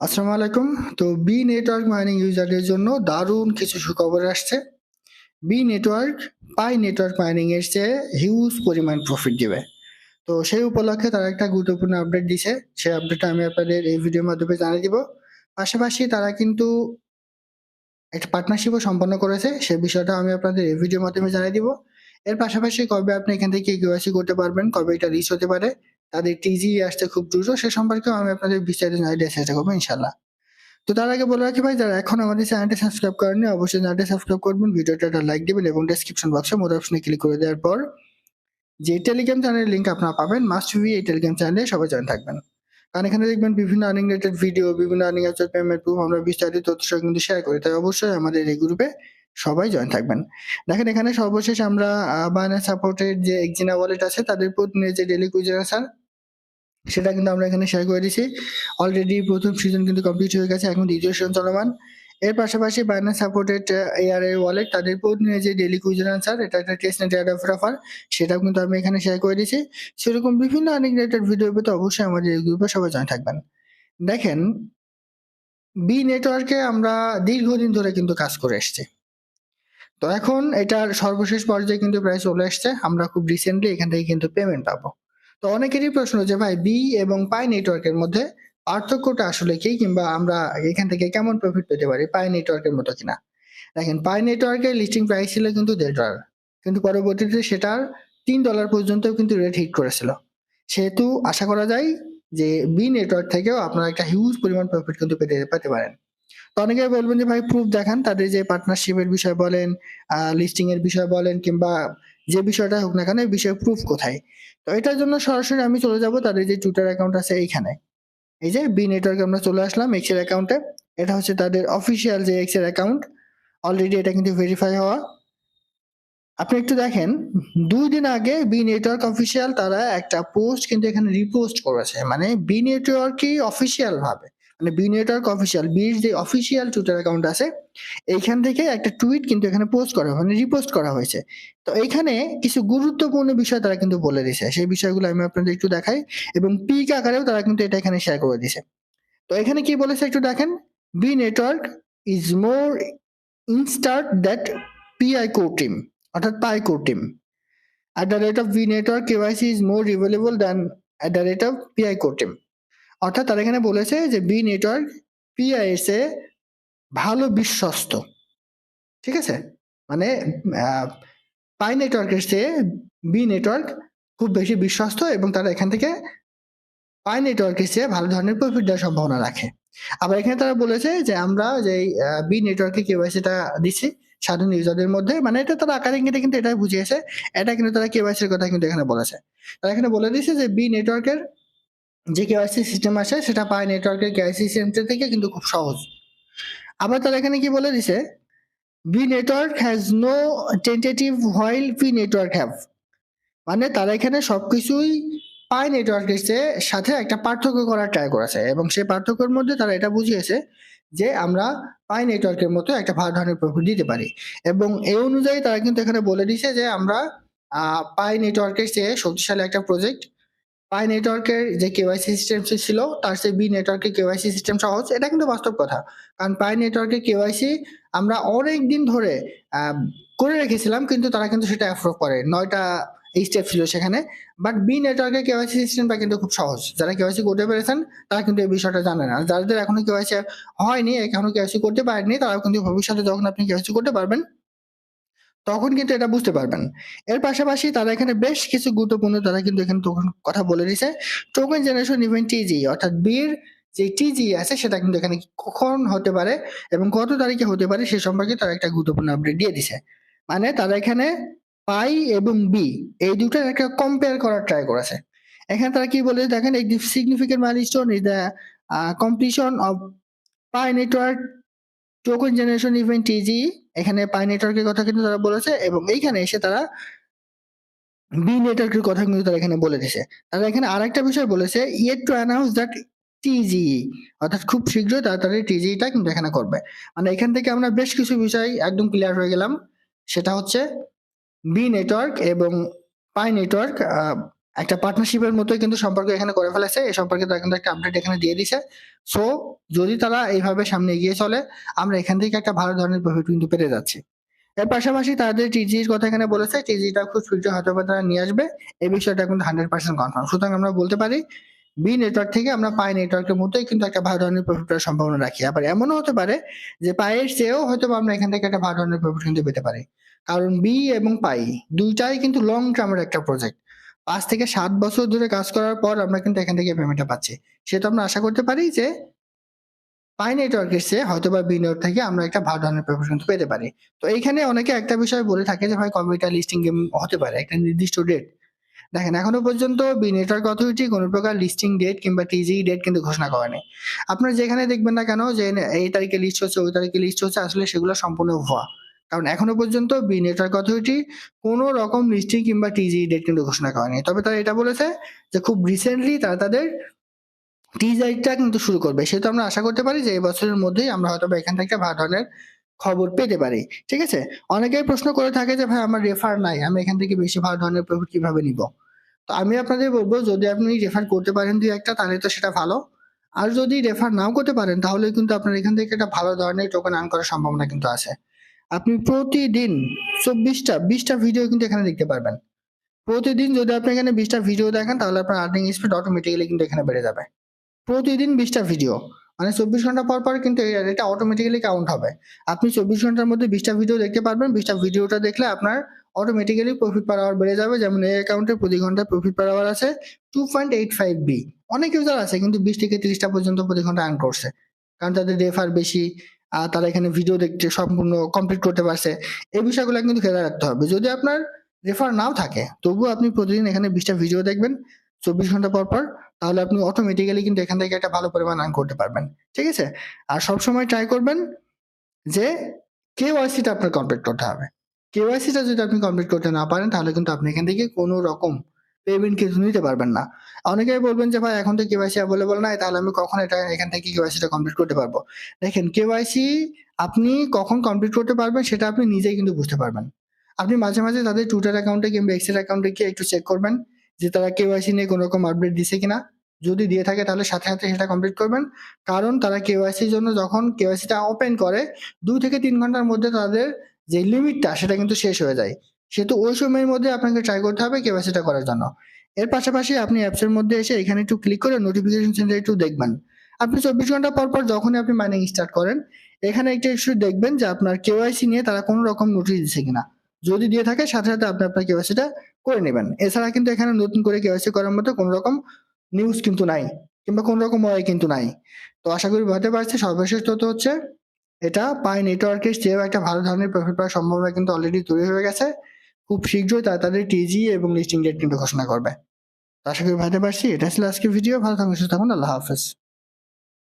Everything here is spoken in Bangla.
আসসালামু আলাইকুম। তো বি নেটওয়ার্ক মাইনিং ইউজারদের জন্য দারুণ কিছু সুখবর আসছে। B network Pi network mining এর চেয়ে হিউজ পরিমাণ প্রফিট দিবে। তো সেই উপলক্ষে তারা একটা গুরুত্বপূর্ণ আপডেট দিছে। সেই আপডেটটা আমি আপনাদের এই ভিডিওর মাধ্যমে জানিয়ে দিব। পাশাপাশি তারা কিন্তু একটা পার্টনারশিপও সম্পন্ন করেছে। সেই বিষয়টা আমি আপনাদের এই ভিডিওর মাধ্যমে জানিয়ে দিব। এর পাশাপাশি কবে আপনি এখান থেকে কেওয়াইসি করতে পারবেন, কবে এটা রিচ হতে পারে তাদের টিজি আসতে খুব দ্রুত, সে সম্পর্কেও আমি আপনাদের বিস্তারিত দেওয়ার চেষ্টা করব ইনশাল্লাহ তো তার আগে বলে রাখি ভাই, যারা এখন আমাদের চ্যানেলটি সাবস্ক্রাইব করেননি, অবশ্যই চ্যানেলটি সাবস্ক্রাইব করবেন ভিডিওটা একটা লাইক দিবেন এবং ডেসক্রিপশন বক্সে মোর অপশনে ক্লিক করে দেওয়ার পর যে টেলিগ্রাম চ্যানেলের লিঙ্ক আপনারা পাবেন মাস্ট বি এই টেলিগ্রাম চ্যানেলে সবাই জয়েন থাকবেন। কারণ এখানে দেখবেন বিভিন্ন আর্নিং রিলেটেড ভিডিও বিভিন্ন আর্নিং পেমেন্ট প্রুফ আমরা বিস্তারিত তথ্য কিন্তু শেয়ার করি, তাই অবশ্যই আমাদের এই গ্রুপে সবাই জয়েন থাকবেন। দেখেন, এখানে সর্বশেষ আমরা বায়ানা সাপোর্টের যে এক্সিনা ওয়ালেট আছে, তাদের প্রতিনিধি যে ডেলি কুইজার আছে, সেটা কিন্তু আমরা এখানে শেয়ার করে দিয়েছি। অলরেডি প্রথম সিজন কিন্তু কমপ্লিট হয়ে গেছে, এখন দ্বিতীয় সিজন চলমান। এর পাশাপাশি বাইনান্স সাপোর্টেড এআর ওয়ালেট তাদের প্রতিনিধি যে ডেলি কুইজন আনসার এটা একটা টেস্ট নেট অ্যাড অফার সেটাও কিন্তু আমি এখানে শেয়ার করে দিয়েছি। সেরকম বিভিন্ন আর্নিং রিলেটেড ভিডিও পেতে অবশ্যই আমাদের এই গ্রুপে সবাই জয়েন থাকবেন। দেখেন বি নেটওয়ার্কে আমরা দীর্ঘদিন ধরে কিন্তু কাজ করে এসেছি। তো এখন এটার সর্বশেষ পর্যায়ে কিন্তু প্রায় চলে এসছে আমরা খুব রিসেন্টলি এখান থেকে কিন্তু পেমেন্ট পাবো। তো অনেকেরই প্রশ্ন যে, ভাই বি এবং পাই নেটওয়ার্কের মধ্যে পার্থক্যটা আসলে কি? কিংবা আমরা এখান থেকে কেমন প্রফিট পেতে পারি? পাই নেটওয়ার্কের মতো কিনা? দেখেন পাই নেটওয়ার্কের লিস্টিং প্রাইস ছিল কিন্তু দেড় ডলার কিন্তু পরবর্তীতে সেটার তিন ডলার পর্যন্ত কিন্তু রেট হিট করেছিল। সেহেতু আশা করা যায় যে বি নেটওয়ার্ক থেকেও আপনারা একটা হিউজ পরিমাণ প্রফিট কিন্তু পেতে পেতে পারেন। তো অনেকে বলবেন যে ভাই প্রুফ দেখান, তাদের যে পার্টনারশিপের বিষয় বলেন লিস্টিং এর বিষয় বলেন, কিংবা যে বিষয়টা হোক না কেন, এই বিষয়ে প্রুফ কোথায়? তো এটার জন্য সরাসরি আমি চলে যাব তাদের যে টুইটার অ্যাকাউন্ট আছে এইখানে। এই যে বি নেটওয়ার্কে আমরা চলে আসলাম এক্সের অ্যাকাউন্টে এটা হচ্ছে তাদের অফিসিয়াল যে এক্সের অ্যাকাউন্ট অলরেডি এটা কিন্তু ভেরিফাই হওয়া। আপনি একটু দেখেন, দুই দিন আগে বি নেটওয়ার্ক অফিসিয়াল তারা একটা পোস্ট কিন্তু এখানে রিপোস্ট করেছে। মানে বি নেটওয়ার্কই অফিসিয়াল ভাবে। মানে বি নেটওয়ার্ক অফিসিয়াল বির যে অফিসিয়াল টুইটার অ্যাকাউন্ট আছে, এইখান থেকে একটা টুইট কিন্তু এখানে পোস্ট করা মানে রিপোস্ট করা হয়েছে। তো এইখানে কিছু গুরুত্বপূর্ণ বিষয় তারা কিন্তু বলে দিছে সেই বিষয়গুলো আমি আপনাদের একটু দেখাই এবং পিক আকারেও তারা কিন্তু এটা এখানে শেয়ার করে দিছে তো এখানে কি বলেছে একটু দেখেন B network is more instead that PI core team অর্থাৎ Pi co team at the rate of V network KYC is more available than at the rate of PI core team. অর্থাৎ তারা এখানে বলেছে যে বি নেটওয়ার্ক পিআইএস এ ভালো বিশ্বস্ত। ঠিক আছে? মানে পাই নেটওয়ার্কের চেয়ে বি নেটওয়ার্ক খুব বেশি বিশ্বস্ত এবং তারা এখান থেকে পাই নেটওয়ার্কের চেয়ে ভালো ধরনের প্রফিট দেওয়ার সম্ভাবনা রাখে। আবার এখানে তারা বলেছে যে আমরা যে বি নেটওয়ার্কে কেওয়াইসিটা দিচ্ছি সাধারণ ইউজারদের মধ্যে মানে এটা তারা আকার ইঙ্গিতে কিন্তু এটাই বুঝিয়েছে। এটা কিন্তু তারা কেওয়াইসির কথা কিন্তু এখানে বলেছে। তারা এখানে বলে দিয়েছে যে বি নেটওয়ার্কের যে কেওয়াইসি সিস্টেম আছে সেটা পাই নেটওয়ার্কের কেওয়াইসি সিস্টেম থেকে কিন্তু খুব সহজ। আবার তারা এখানে কি বলে দিছে? B network has no tentative while P network have মানে তারা এখানে সবকিছুই পাই নেটওয়ার্কের সাথে একটা পার্থক্য করার ট্রাই করেছে এবং সেই পার্থক্যের মধ্যে তারা এটা বুঝিয়েছে যে আমরা পাই নেটওয়ার্কের মতো একটা ভালো ধরনের প্রফিট দিতে পারি। এবং এই অনুযায়ী তারা কিন্তু এখানে বলে দিছে যে আমরা পাই নেটওয়ার্কের চেয়ে শক্তিশালী একটা প্রজেক্ট পাই নেটওয়ার্কের যে কেওয়াইসি সিস্টেম ছিল, তার চেয়ে বি নেটওয়ার্কের কেওয়াইসি সিস্টেম সহজ, এটা কিন্তু বাস্তব কথা। কারণ পাই নেটওয়ার্কের কেওয়াইসি আমরা অনেক দিন ধরে করে রেখেছিলাম, কিন্তু তারা কিন্তু সেটা অ্যাপ্রুভ করে। নয়টা স্টেপ ছিল সেখানে। বাট বি নেটওয়ার্কের কেওয়াইসি সিস্টেমটা কিন্তু খুব সহজ। যারা কেওয়াইসি করতে পেরেছেন, তারা কিন্তু এই বিষয়টা জানে না। যাদের এখনও কেওয়াইসি হয়নি, এখনও কেওয়াইসি করতে পারেনি তারাও কিন্তু ভবিষ্যতে যখন আপনি কেওয়াইসি করতে পারবেন তখন কিন্তু এটা বুঝতে পারবেন। এর পাশাপাশি তারা এখানে বেশ কিছু গুরুত্বপূর্ণ তারা কিন্তু এখানে তখন কথা বলে দিছে টোকেন জেনারেশন ইভেন্ট টিজি অর্থাৎ বির যে টিজি আছে সেটা কিন্তু এখানে কখন হতে পারে এবং কত তারিখে হতে পারে সে সম্পর্কে তারা একটা গুরুত্বপূর্ণ আপডেট দিয়ে দিছে। মানে তারা এখানে পাই এবং বি, এই দুটার একটা কম্পেয়ার করার ট্রাই করেছে। এখানে তারা কি বলে, দেখেন এই significant milestone is the completion of Pi network token generation event TG এখানে পাই নেটওয়ার্কের কথা কিন্তু তারা বলেছে এবং এইখানে এসে তারা বি নেটওয়ার্কের কথা কিন্তু তারা এখানে বলে দিছে তারা এখানে আরেকটা বিষয় বলেছে yet to announce that TG অর্থাৎ খুব শীঘ্রই তারা তাদের টিজিটা কিন্তু এখানে করবে। মানে এখান থেকে আমরা বেশ কিছু বিষয় একদম ক্লিয়ার হয়ে গেলাম। সেটা হচ্ছে বি নেটওয়ার্ক এবং পাই নেটওয়ার্ক একটা পার্টনারশিপের মতোই কিন্তু সম্পর্ক এখানে করে ফেলেছে। এই সম্পর্কে তারা কিন্তু একটা আপডেট এখানে দিয়ে দিছে সো যদি তারা এইভাবে সামনে এগিয়ে চলে, আমরা এখান থেকে একটা ভালো ধরনের প্রফিট কিন্তু পেতে যাচ্ছি। এর পাশাপাশি তাদের টিজির কথা এখানে বলেছে টিজিটা খুব শীঘ্র হয়তো তারা নিয়ে আসবে। এই বিষয়টা কিন্তু হান্ড্রেড পার্সেন্ট কনফার্ম সুতরাং আমরা বলতে পারি বি নেটওয়ার্ক থেকে আমরা পাই নেটওয়ার্কের মতোই কিন্তু একটা ভালো ধরনের প্রফিট পাওয়ার সম্ভাবনা রাখি। আবার এমনও হতে পারে যে পায়ের চেয়েও হয়তো আমরা এখান থেকে একটা ভালো ধরনের প্রফিট কিন্তু পেতে পারি। কারণ বি এবং পাই দুইটাই কিন্তু লং টার্মের একটা প্রজেক্ট পাঁচ থেকে সাত বছর ধরে কাজ করার পর আমরা কিন্তু এখান থেকে পেমেন্টটা পাচ্ছি। সেটা আমরা আশা করতে পারি যে পাই নেটওয়ার্কের চেয়ে হয়তো বা বি নেটওয়ার্ক থেকে আমরা একটা ভালো ধরনের প্রফিট কিন্তু পেতে পারি। তো এইখানে অনেকে একটা বিষয় বলে থাকে যে, ভাই কম্পিউটার লিস্টিং গেম হতে পারে, একটা নির্দিষ্ট ডেট দেখেন, এখনও পর্যন্ত বি নেটওয়ার্ক অথরিটি কোনো প্রকার লিস্টিং ডেট কিংবা টিজি ডেট কিন্তু ঘোষণা করেনি। আপনারা যেখানে দেখবেন না কেন যে, এই তারিখে লিস্ট হচ্ছে, ওই তারিখে লিস্ট হচ্ছে, আসলে সেগুলো সম্পূর্ণ ভুয়া। কারণ এখনও পর্যন্ত বি নেটওয়ার্ক অথরিটি কোনো রকম লিস্টিং কিংবা টিজি ডেট কিন্তু ঘোষণা করেনি। তবে তারা এটা বলেছে যে খুব রিসেন্টলি তারা তাদের টিজারটা কিন্তু শুরু করবে। সেটা আমরা আশা করতে পারি যে এই বছরের মধ্যেই আমরা হয়তো এখান থেকে ভালো ধরনের খবর পেতে পারি। ঠিক আছে? অনেকেই প্রশ্ন করে থাকে যে, ভাই, আমার রেফার নাই, আমি এখান থেকে বেশি ভালো ধরনের প্রফিট কীভাবে নিব? তো আমি আপনাদের বলব, যদি আপনি রেফার করতে পারেন দুই একটা, তাহলে তো সেটা ভালো। আর যদি রেফার নাও করতে পারেন, তাহলে কিন্তু আপনার এখান থেকে একটা ভালো ধরনের টোকেন আর্ন করার সম্ভাবনা কিন্তু আছে। আপনি প্রতিদিন চব্বিশটা, বিশটা ভিডিও কিন্তু এখানে দেখতে পারবেন। প্রতিদিন যদি আপনি এখানে বিশটা ভিডিও দেখেন, তাহলে আপনার আর্নিং স্পিড অটোমেটিক্যালি কিন্তু এখানে বেড়ে যাবে। প্রতিদিন বিশটা ভিডিও মানে চব্বিশ ঘণ্টা পর পর কিন্তু এ- এটা অটোমেটিক্যালি কাউন্ট হবে। আপনি চব্বিশ ঘণ্টার মধ্যে বিশটা ভিডিও দেখতে পারবেন, বিশটা ভিডিওটা দেখলে আপনার অটোমেটিক্যালি প্রফিট পার আওয়ার বেড়ে যাবে। যেমন এই অ্যাকাউন্টে প্রতি ঘন্টায় প্রফিট পার আওয়ার আছে two point eight five B অনেক ইউজার আছে কিন্তু বিশ থেকে তিরিশটা পর্যন্ত প্রতি ঘণ্টা আর্ন করছে। কারণ তাদের রেফার বেশি তারা এখানে ভিডিও দেখতে সম্পূর্ণ কমপ্লিট করতে পারছে। এই বিষয়গুলো কিন্তু খেয়াল রাখতে হবে। যদি আপনার রেফার নাও থাকে, তবুও আপনি প্রতিদিন এখানে বিশটা ভিডিও দেখবেন চব্বিশ ঘণ্টা পর পর, তাহলে আপনি অটোমেটিক্যালি কিন্তু এখান থেকে একটা ভালো পরিমাণ আর্ন করতে পারবেন। ঠিক আছে? আর সবসময় ট্রাই করবেন যে কেওয়াইসিটা আপনার কমপ্লিট করতে হবে। কেওয়াইসিটা যদি আপনি কমপ্লিট করতে না পারেন, তাহলে কিন্তু আপনি এখান থেকে কোনো রকম পেমেন্ট কিন্তু নিতে পারবেন না। অনেকেই বলবেন যে, ভাই, এখন তো কেওয়াইসি অ্যাভেলেবল নাই, তাহলে আমি কখন এটা, এখান থেকে কেওয়াইসিটা কমপ্লিট করতে পারব? দেখেন কেওয়াইসি আপনি কখন কমপ্লিট করতে পারবেন, সেটা আপনি নিজেই কিন্তু বুঝতে পারবেন। আপনি মাঝে মাঝে তাদের টুইটার অ্যাকাউন্টে কিংবা এক্সেল অ্যাকাউন্টে গিয়ে একটু চেক করবেন যে, তারা কেওয়াইসি নিয়ে কোনো রকম আপডেট দিছে কিনা। যদি দিয়ে থাকে, তাহলে সাথে সাথে সেটা কমপ্লিট করবেন। কারণ তারা কেওয়াইসির জন্য যখন কেওয়াইসিটা ওপেন করে, দুই থেকে তিন ঘণ্টার মধ্যে তাদের যে লিমিটটা সেটা কিন্তু শেষ হয়ে যায়। সেহেতু ওই সময়ের মধ্যে আপনাকে ট্রাই করতে হবে কেওয়াইসিটা করার জন্য। এর পাশাপাশি আপনি অ্যাপসের মধ্যে এসে এখানে একটু ক্লিক করে নোটিফিকেশন সেন্টার একটু দেখবেন। আপনি চব্বিশ ঘণ্টা পর পর যখনই আপনি মাইনিং স্টার্ট করেন, এখানে একটা একটু দেখবেন যে আপনার কেওয়াইসি নিয়ে তারা কোনো রকম নোটিশ দিচ্ছে কিনা। যদি দিয়ে থাকে, সাথে সাথে আপনি আপনার কেওয়াইসিটা করে নেবেন। এছাড়া কিন্তু এখানে নতুন করে কেওয়াইসি করার মতো কোনো রকম নিউজ কিন্তু নাই, কিংবা কোনো রকম ওয়াই কিন্তু নাই। তো আশা করি বুঝতে পারছি। সর্বশেষ তথ্য হচ্ছে, এটা পাই নেটওয়ার্কের চেয়েও একটা ভালো ধরনের প্রফিট পাওয়ার সম্ভাবনা কিন্তু অলরেডি তৈরি হয়ে গেছে। খুব শীঘ্রই তারা তাদের টিজি এবং লিস্টিং ডেট কিন্তু ঘোষণা করবে। আশা করি ভাবতে পারছি। এটা ছিল আজকে ভিডিও ভালো থাকুন সুস্থ থাকুন আল্লাহ হাফেজ।